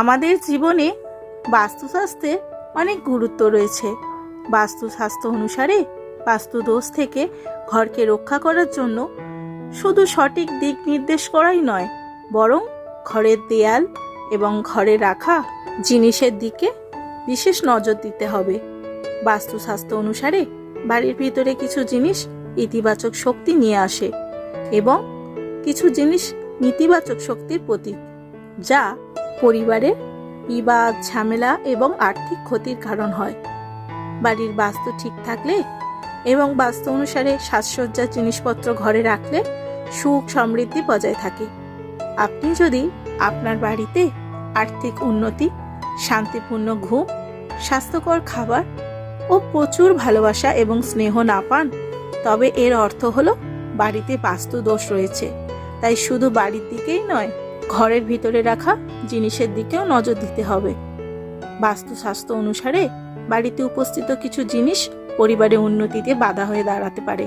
আমাদের জীবনে বাস্তুশাস্ত্রের অনেক গুরুত্ব রয়েছে। বাস্তুশাস্ত্র অনুসারে বাস্তু দোষ থেকে ঘরকে রক্ষা করার জন্য শুধু সঠিক দিক নির্দেশ করাই নয়, বরং ঘরের দেয়াল এবং ঘরে রাখা জিনিসের দিকে বিশেষ নজর দিতে হবে। বাস্তুশাস্ত্র অনুসারে বাড়ির ভিতরে কিছু জিনিস ইতিবাচক শক্তি নিয়ে আসে এবং কিছু জিনিস নেতিবাচক শক্তির প্রতীক, যা পরিবারের বিবাদ, ঝামেলা এবং আর্থিক ক্ষতির কারণ হয়। বাড়ির বাস্তু ঠিক থাকলে এবং বাস্তু অনুসারে সাজসজ্জার জিনিসপত্র ঘরে রাখলে সুখ সমৃদ্ধি বজায় থাকে। আপনি যদি আপনার বাড়িতে আর্থিক উন্নতি, শান্তিপূর্ণ ঘুম, স্বাস্থ্যকর খাবার ও প্রচুর ভালোবাসা এবং স্নেহ না পান, তবে এর অর্থ হলো বাড়িতে বাস্তু দোষ রয়েছে। তাই শুধু বাড়ির দিকেই নয়, ঘরের ভিতরে রাখা জিনিসের দিকেও নজর দিতে হবে। বাস্তু স্বাস্থ্য অনুসারে বাড়িতে উপস্থিত কিছু জিনিস পরিবারের উন্নতিতে বাধা হয়ে দাঁড়াতে পারে।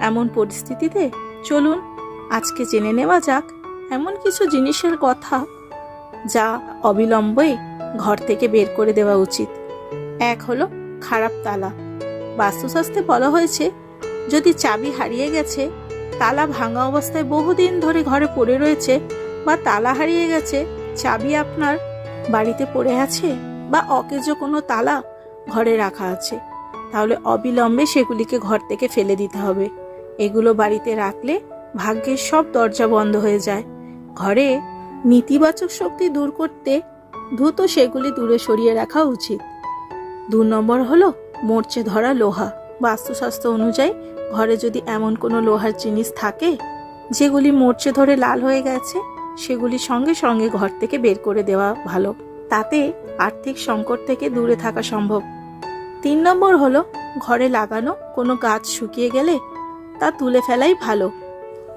এমন পরিস্থিতিতে চলুন, আজকে জেনে নেওয়া যাক এমন কিছু জিনিসের কথা যা অবিলম্বে ঘর থেকে বের করে দেওয়া উচিত। এক হলো খারাপ তালা। বাস্তুশাস্ত্রে বলা হয়েছে, যদি চাবি হারিয়ে গেছে, তালা ভাঙা অবস্থায় বহুদিন ধরে ঘরে পড়ে রয়েছে বা তালা হারিয়ে গেছে চাবি আপনার বাড়িতে পড়ে আছে বা অকেজো কোনো তালা ঘরে রাখা আছে, তাহলে অবিলম্বে সেগুলিকে ঘর থেকে ফেলে দিতে হবে। এগুলো বাড়িতে রাখলে ভাগ্যের সব দরজা বন্ধ হয়ে যায়। ঘরে নেতিবাচক শক্তি দূর করতে দ্রুত সেগুলি দূরে সরিয়ে রাখা উচিত। দু নম্বর হলো মরচে ধরা লোহা। বাস্তুশাস্ত্র অনুযায়ী ঘরে যদি এমন কোনো লোহার জিনিস থাকে, যেগুলি মরচে ধরে লাল হয়ে গেছে সেগুলি সঙ্গে সঙ্গে ঘর থেকে বের করে দেওয়া ভালো। তাতে আর্থিক সংকট থেকে দূরে থাকা সম্ভব। তিন নম্বর হলো, ঘরে লাগানো কোনো গাছ শুকিয়ে গেলে তা তুলে ফেলাই ভালো।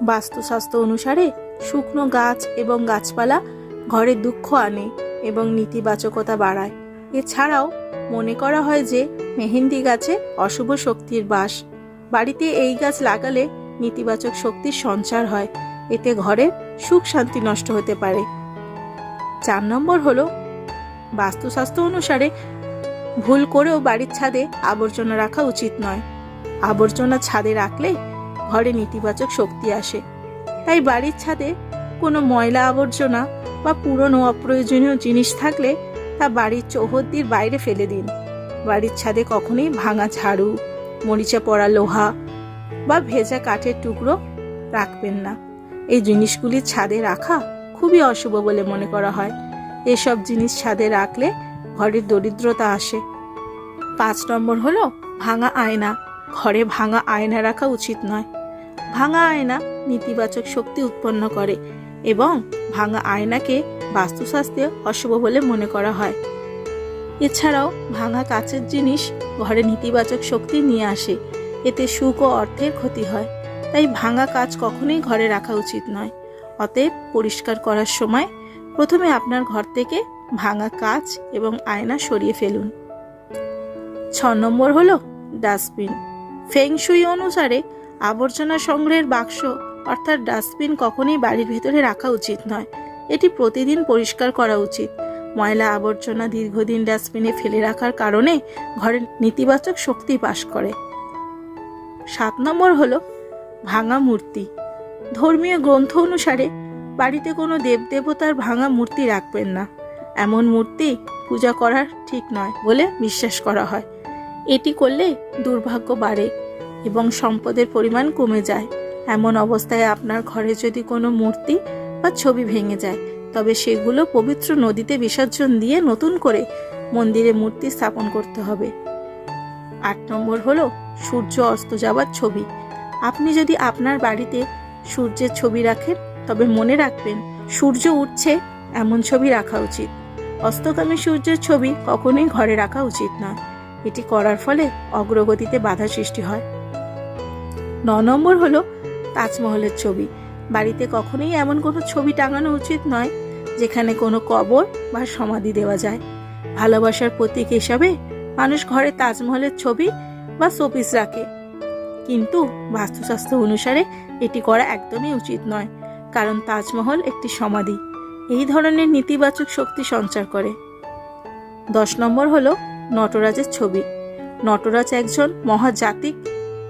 বাস্তুশাস্ত্র অনুসারে শুকনো গাছ এবং গাছপালা ঘরে দুঃখ আনে এবং নেতিবাচকতা বাড়ায়। এছাড়াও মনে করা হয় যে মেহেন্দি গাছে অশুভ শক্তির বাস। বাড়িতে এই গাছ লাগালে নেতিবাচক শক্তির সঞ্চার হয়। এতে ঘরের সুখ শান্তি নষ্ট হতে পারে। চার নম্বর হলো বাস্তুশাস্ত্র অনুসারে ভুল করেও বাড়ির ছাদে আবর্জনা রাখা উচিত নয়। আবর্জনা ছাদে রাখলে ঘরে নেতিবাচক শক্তি আসে। তাই বাড়ির ছাদে কোনো ময়লা আবর্জনা বা পুরনো অপ্রয়োজনীয় জিনিস থাকলে তা বাড়ির চৌহদ্দির বাইরে ফেলে দিন। বাড়ির ছাদে কখনোই ভাঙা ঝাড়ু, মরিচা পড়া লোহা বা ভেজা কাঠের টুকরো রাখবেন না। এই জিনিসগুলি ছাদে রাখা খুবই অশুভ বলে মনে করা হয়। এসব জিনিস ছাদে রাখলে ঘরের দরিদ্রতা আসে। পাঁচ নম্বর হলো ভাঙা আয়না। ঘরে ভাঙা আয়না রাখা উচিত নয়। ভাঙা আয়না নেতিবাচক শক্তি উৎপন্ন করে এবং ভাঙা আয়নাকে বাস্তুশাস্ত্রে অশুভ বলে মনে করা হয়। এছাড়াও ভাঙা কাচের জিনিস ঘরে নেতিবাচক শক্তি নিয়ে আসে। এতে সুখ ও অর্থের ক্ষতি হয়। তাই ভাঙা কাজ কখনোই ঘরে রাখা উচিত নয়। অতএব পরিষ্কার করার সময় প্রথমে আপনার ঘর থেকে ভাঙা কাচ এবং আয়না সরিয়ে ফেলুন। ছ নম্বর হলো ডাস্টবিন। ফেংশুই অনুসারে আবর্জনা সংগ্রহের বাক্স অর্থাৎ ডাস্টবিন কখনোই বাড়ির ভিতরে রাখা উচিত নয়। এটি প্রতিদিন পরিষ্কার করা উচিত। ময়লা আবর্জনা দীর্ঘদিন ডাস্টবিনে ফেলে রাখার কারণে ঘরের নেতিবাচক শক্তি পাশ করে। সাত নম্বর হলো ভাঙা মূর্তি। ধর্মীয় গ্রন্থ অনুসারে বাড়িতে কোনো দেবদেবতার ভাঙা মূর্তি রাখবেন না। এমন মূর্তি পূজা করার ঠিক নয় বলে বিশ্বাস করা হয়। এটি করলে দুর্ভাগ্য বাড়ে এবং সম্পদের পরিমাণ কমে যায়। এমন অবস্থায় আপনার ঘরে যদি কোনো মূর্তি বা ছবি ভেঙে যায়, তবে সেগুলো পবিত্র নদীতে বিসর্জন দিয়ে নতুন করে মন্দিরে মূর্তি স্থাপন করতে হবে। আট নম্বর হলো সূর্য অস্ত যাওয়ার ছবি। আপনি যদি আপনার বাড়িতে সূর্যের ছবি রাখেন, তবে মনে রাখবেন, সূর্য উঠছে, এমন ছবি রাখা উচিত। অস্তগামী সূর্যের ছবি কখনোই ঘরে রাখা উচিত নয় এটি করার ফলে অগ্রগতিতে বাধা সৃষ্টি হয়। ন নম্বর হলো তাজমহলের ছবি। বাড়িতে কখনোই এমন কোনো ছবি টাঙানো উচিত নয়, যেখানে কোনো কবর বা সমাধি দেওয়া যায়। ভালোবাসার প্রতীক হিসাবে মানুষ ঘরে তাজমহলের ছবি বা শোপিস রাখে। কিন্তু বাস্তুশাস্ত্র অনুসারে এটি করা একদমই উচিত নয়, কারণ তাজমহল একটি সমাধি। এই ধরনের নেতিবাচক শক্তি সঞ্চার করে। দশ নম্বর হলো নটরাজের ছবি। নটরাজ একজন মহাজাতিক,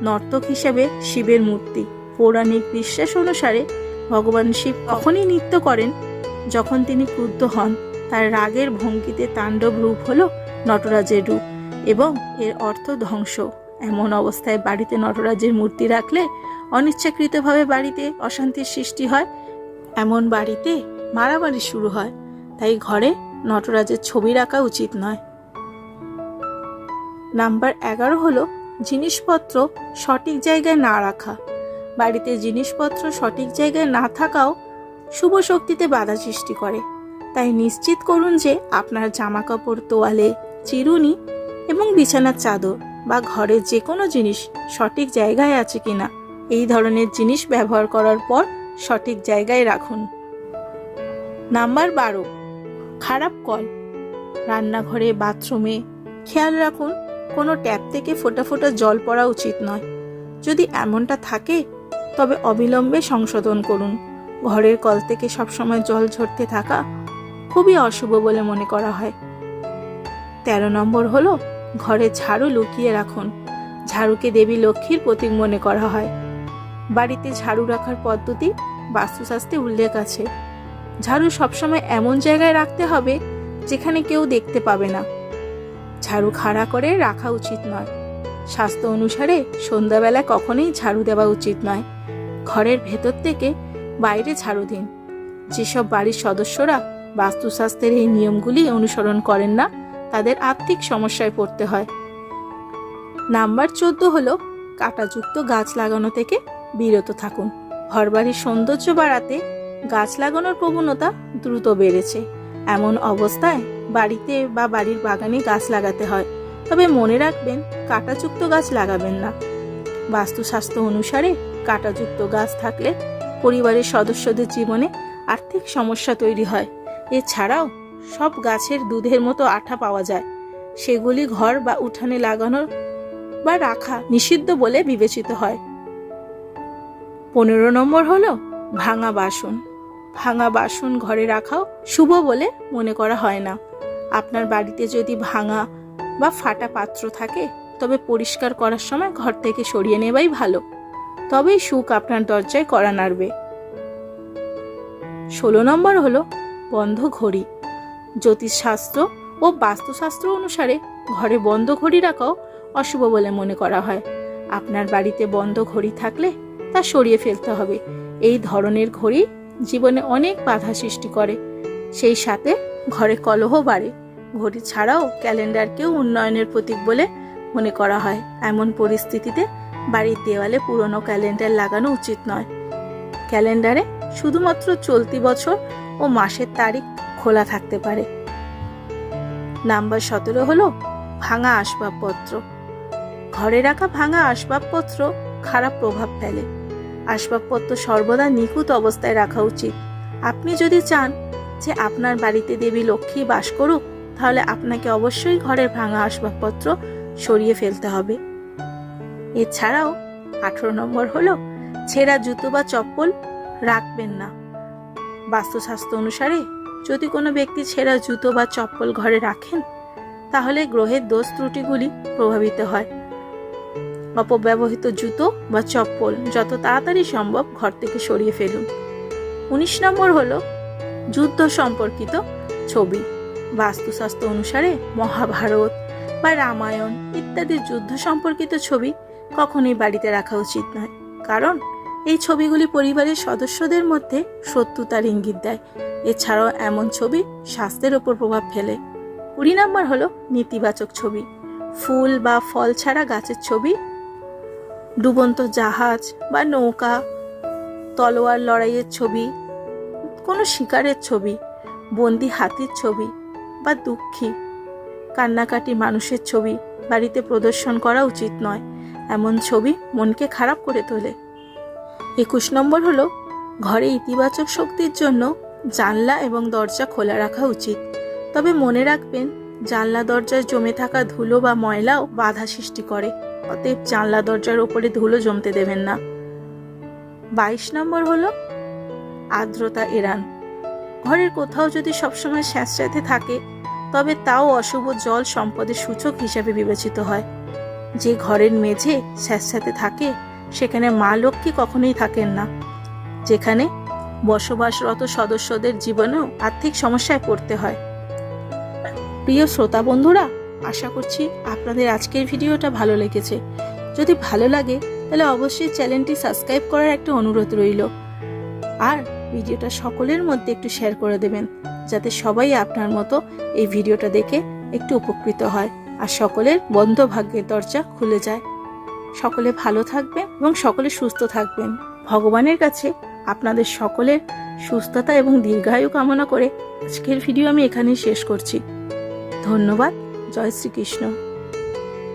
নর্তক হিসেবে শিবের মূর্তি। পৌরাণিক বিশ্বাস অনুসারে ভগবান শিব তখনই নৃত্য করেন যখন তিনি ক্রুদ্ধ হন। তার রাগের ভঙ্গিতে তাণ্ডব রূপ হলো নটরাজের রূপ এবং এর অর্থ ধ্বংস। এমন অবস্থায় বাড়িতে নটরাজের মূর্তি রাখলে অনিচ্ছাকৃতভাবে বাড়িতে অশান্তির সৃষ্টি হয়। এমন বাড়িতে মারামারি শুরু হয়, তাই ঘরে নটরাজের ছবি রাখা উচিত নয়। নাম্বার এগারো হলো জিনিসপত্র সঠিক জায়গায় না রাখা। বাড়িতে জিনিসপত্র সঠিক জায়গায় না থাকাও শুভ শক্তিতে বাধা সৃষ্টি করে। তাই নিশ্চিত করুন যে আপনার জামা কাপড় তোয়ালে, চিরুনি এবং বিছানার চাদর বা ঘরের যে কোনো জিনিস সঠিক জায়গায় আছে কিনা, এই ধরনের জিনিস ব্যবহার করার পর সঠিক জায়গায় রাখুন। নাম্বার বারো, খারাপ কল। রান্নাঘরে, বাথরুমে খেয়াল রাখুন, কোনো ট্যাপ থেকে ফোটা ফোটা জল পড়া উচিত নয়। যদি এমনটা থাকে, তবে অবিলম্বে সংশোধন করুন। ঘরের কল থেকে সবসময় জল ঝরতে থাকা খুবই অশুভ বলে মনে করা হয়। তেরো নম্বর হলো ঘরে ঝাড়ু লুকিয়ে রাখুন। ঝাড়ুকে দেবী লক্ষ্মীর প্রতীক মনে করা হয়। বাড়িতে ঝাড়ু রাখার পদ্ধতি বাস্তুশাস্ত্রে উল্লেখ আছে। ঝাড়ু সবসময় এমন জায়গায় রাখতে হবে যেখানে কেউ দেখতে পাবে না। ঝাড়ু খাড়া করে রাখা উচিত নয়। স্বাস্থ্য অনুসারে সন্ধ্যাবেলা কখনোই ঝাড়ু দেওয়া উচিত নয়। ঘরের ভেতর থেকে বাইরে ঝাড়ু দিন। যেসব বাড়ির সদস্যরা বাস্তুশাস্ত্রের এই নিয়মগুলি অনুসরণ করেন না তাদের আর্থিক সমস্যায় পড়তে হয়। নাম্বার চোদ্দ হলো, কাঁটাযুক্ত গাছ লাগানো থেকে বিরত থাকুন। ঘরবাড়ির সৌন্দর্য বাড়াতে গাছ লাগানোর প্রবণতা দ্রুত বেড়েছে। এমন অবস্থায় বাড়িতে বা বাড়ির বাগানে গাছ লাগাতে হয়। তবে মনে রাখবেন, কাঁটাযুক্ত গাছ লাগাবেন না। বাস্তুশাস্ত্র অনুসারে কাঁটাযুক্ত গাছ থাকলে পরিবারের সদস্যদের জীবনে আর্থিক সমস্যা তৈরি হয়। এছাড়াও সব গাছের দুধের মতো আঠা পাওয়া যায়। সেগুলি ঘর বা উঠানে লাগানোর বা রাখা নিষিদ্ধ বলে বিবেচিত হয়। পনেরো নম্বর হলো ভাঙা বাসন। ভাঙা বাসন ঘরে রাখাও শুভ বলে মনে করা হয় না। আপনার বাড়িতে যদি ভাঙা বা ফাটা পাত্র থাকে, তবে পরিষ্কার করার সময় ঘর থেকে সরিয়ে নেওয়াই ভালো। তবেই সুখ আপনার দরজায় করা নাড়বে। ষোলো নম্বর হলো বন্ধ ঘড়ি। জ্যোতিষশাস্ত্র ও বাস্তুশাস্ত্র অনুসারে ঘরে বন্ধ ঘড়ি রাখাও অশুভ বলে মনে করা হয়। আপনার বাড়িতে বন্ধ ঘড়ি থাকলে তা সরিয়ে ফেলতে হবে। এই ধরনের ঘড়ি জীবনে অনেক বাধা সৃষ্টি করে। সেই সাথে ঘরে কলহ বাড়ে। ঘড়ি ছাড়াও ক্যালেন্ডারকেও উন্নয়নের প্রতীক বলে মনে করা হয়। এমন পরিস্থিতিতে বাড়ির দেওয়ালে পুরনো ক্যালেন্ডার লাগানো উচিত নয়। ক্যালেন্ডারে শুধুমাত্র চলতি বছর ও মাসের তারিখ খোলা থাকতে পারে। নাম্বার সতেরো হলো ভাঙা আসবাবপত্র। ঘরে রাখা ভাঙা আসবাবপত্র খারাপ প্রভাব ফেলে। আসবাবপত্র সর্বদা নিখুঁত অবস্থায় রাখা উচিত। আপনি যদি চান যে আপনার বাড়িতে দেবী লক্ষ্মী বাস করুক, তাহলে আপনাকে অবশ্যই ঘরের ভাঙা আসবাবপত্র সরিয়ে ফেলতে হবে। এছাড়াও আঠেরো নম্বর হলো ছেঁড়া জুতো বা চপ্পল রাখবেন না। বাস্তুশাস্ত্র অনুসারে যদি কোনো ব্যক্তি ছেঁড়া জুতো বা চপ্পল ঘরে রাখেন, তাহলে গ্রহের দোষ ত্রুটিগুলি প্রভাবিত হয়। অপব্যবহৃত জুতো বা চপ্পল যত তাড়াতাড়ি সম্ভব ঘর থেকে সরিয়ে ফেলুন। উনিশ নম্বর হল যুদ্ধ সম্পর্কিত ছবি। বাস্তুশাস্ত্র অনুসারে মহাভারত বা রামায়ণ ইত্যাদি যুদ্ধ সম্পর্কিত ছবি কখনোই বাড়িতে রাখা উচিত নয়। কারণ এই ছবিগুলি পরিবারের সদস্যদের মধ্যে শত্রুতার ইঙ্গিত দেয়। এছাড়াও এমন ছবি স্বাস্থ্যের ওপর প্রভাব ফেলে। কুড়ি নাম্বার হলো নেতিবাচক ছবি। ফুল বা ফল ছাড়া গাছের ছবি, ডুবন্ত জাহাজ বা নৌকা, তলোয়ার লড়াইয়ের ছবি, কোনো শিকারের ছবি, বন্দি হাতির ছবি বা দুঃখী, কান্নাকাটি মানুষের ছবি বাড়িতে প্রদর্শন করা উচিত নয়। এমন ছবি মনকে খারাপ করে তোলে। একুশ নম্বর হলো, ঘরে ইতিবাচক শক্তির জন্য জানলা এবং দরজা খোলা রাখা উচিত। তবে মনে রাখবেন, জানলা দরজায় জমে থাকা ধুলো বা ময়লাও বাধা সৃষ্টি করে। অতএব জানলা দরজার ওপরে ধুলো জমতে দেবেন না। বাইশ নম্বর হলো, আর্দ্রতা এড়ান। ঘরের কোথাও যদি সবসময় স্যাঁতস্যাঁতে থাকে, তবে তাও অশুভ জল সম্পদের সূচক হিসাবে বিবেচিত হয়। যে ঘরের মেঝে স্যাঁতস্যাঁতে থাকে সেখানে মা লক্ষ্মী কখনোই থাকেন না। যেখানে বসবাসরত সদস্যদের জীবনেও আর্থিক সমস্যায় পড়তে হয়। প্রিয় শ্রোতা বন্ধুরা, আশা করছি আপনাদের আজকের ভিডিওটা ভালো লেগেছে। যদি ভালো লাগে, তাহলে অবশ্যই চ্যানেলটি সাবস্ক্রাইব করার একটা অনুরোধ রইল। আর ভিডিওটা সকলের মধ্যে একটু শেয়ার করে দেবেন, যাতে সবাই আপনার মতো এই ভিডিওটা দেখে একটু উপকৃত হয়। আর সকলের বন্ধ ভাগ্যের দরজা খুলে যায়। সকলে ভালো থাকবেন এবং সকলে সুস্থ থাকবেন। ভগবানের কাছে আপনাদের সকলের সুস্থতা এবং দীর্ঘায়ু কামনা করে আজকের ভিডিও আমি এখানেই শেষ করছি। ধন্যবাদ। জয় শ্রীকৃষ্ণ।